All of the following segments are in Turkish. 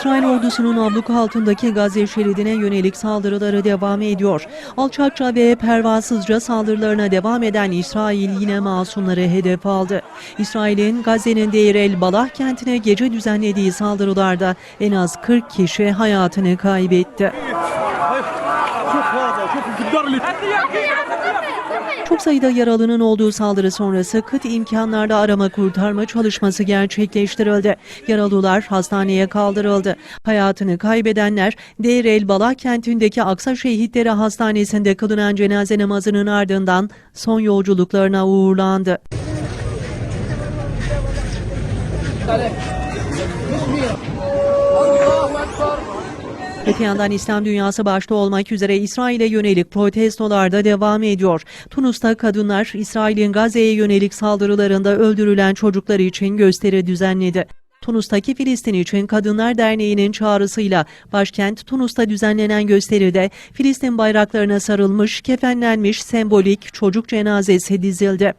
İsrail ordusunun abluka altındaki Gazze şeridine yönelik saldırıları devam ediyor. Alçakça ve pervasızca saldırılarına devam eden İsrail yine masumları hedef aldı. İsrail'in Gazze'nin Deir el Balah kentine gece düzenlediği saldırılarda en az 40 kişi hayatını kaybetti. Çok sayıda yaralının olduğu saldırı sonrası kıt imkanlarla arama kurtarma çalışması gerçekleştirildi. Yaralılar hastaneye kaldırıldı. Hayatını kaybedenler Deir Balak kentindeki Aksa Şehitleri Hastanesi'nde kılınan cenaze namazının ardından son yolculuklarına uğurlandı. Allahu Ekber Öte yandan İslam dünyası başta olmak üzere İsrail'e yönelik protestolar da devam ediyor. Tunus'ta kadınlar İsrail'in Gazze'ye yönelik saldırılarında öldürülen çocuklar için gösteri düzenledi. Tunus'taki Filistin için Kadınlar Derneği'nin çağrısıyla başkent Tunus'ta düzenlenen gösteride Filistin bayraklarına sarılmış, kefenlenmiş sembolik çocuk cenazesi dizildi.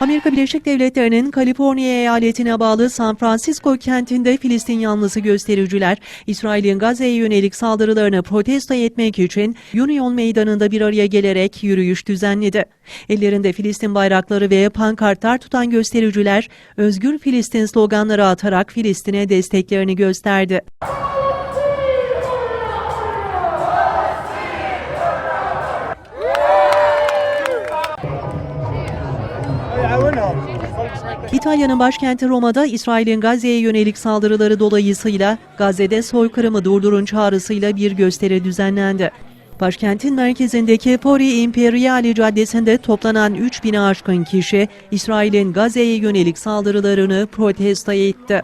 Amerika Birleşik Devletleri'nin Kaliforniya eyaletine bağlı San Francisco kentinde Filistin yanlısı göstericiler, İsrail'in Gazze'ye yönelik saldırılarını protesto etmek için Union Meydanı'nda bir araya gelerek yürüyüş düzenledi. Ellerinde Filistin bayrakları ve pankartlar tutan göstericiler, Özgür Filistin sloganları atarak Filistin'e desteklerini gösterdi. İtalya'nın başkenti Roma'da İsrail'in Gazze'ye yönelik saldırıları dolayısıyla Gazze'de soykırımı durdurun çağrısıyla bir gösteri düzenlendi. Başkentin merkezindeki Fori Imperiali Caddesi'nde toplanan 3000'e aşkın kişi İsrail'in Gazze'ye yönelik saldırılarını protesto etti.